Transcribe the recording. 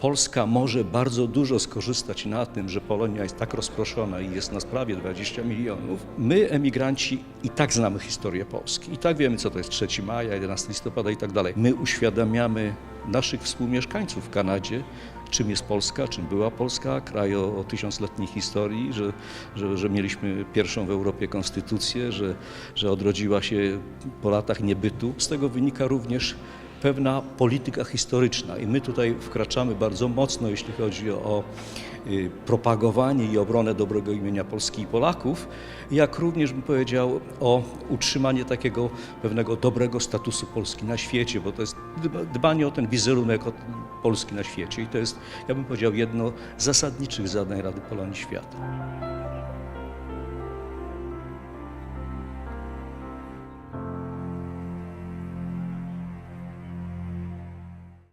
Polska może bardzo dużo skorzystać na tym, że Polonia jest tak rozproszona i jest nas prawie 20 milionów. My, emigranci, i tak znamy historię Polski. I tak wiemy, co to jest 3 maja, 11 listopada i tak dalej. My uświadamiamy naszych współmieszkańców w Kanadzie, czym jest Polska, czym była Polska, kraj o, o tysiącletniej historii, że, że, że mieliśmy pierwszą w Europie konstytucję, że, że odrodziła się po latach niebytu. Z tego wynika również pewna polityka historyczna i my tutaj wkraczamy bardzo mocno, jeśli chodzi o y, propagowanie i obronę dobrego imienia Polski i Polaków, jak również bym powiedział o utrzymanie takiego pewnego dobrego statusu Polski na świecie, bo to jest dba- dbanie o ten wizerunek Polski na świecie i to jest, ja bym powiedział, jedno z zasadniczych zadań Rady Polonii Świata.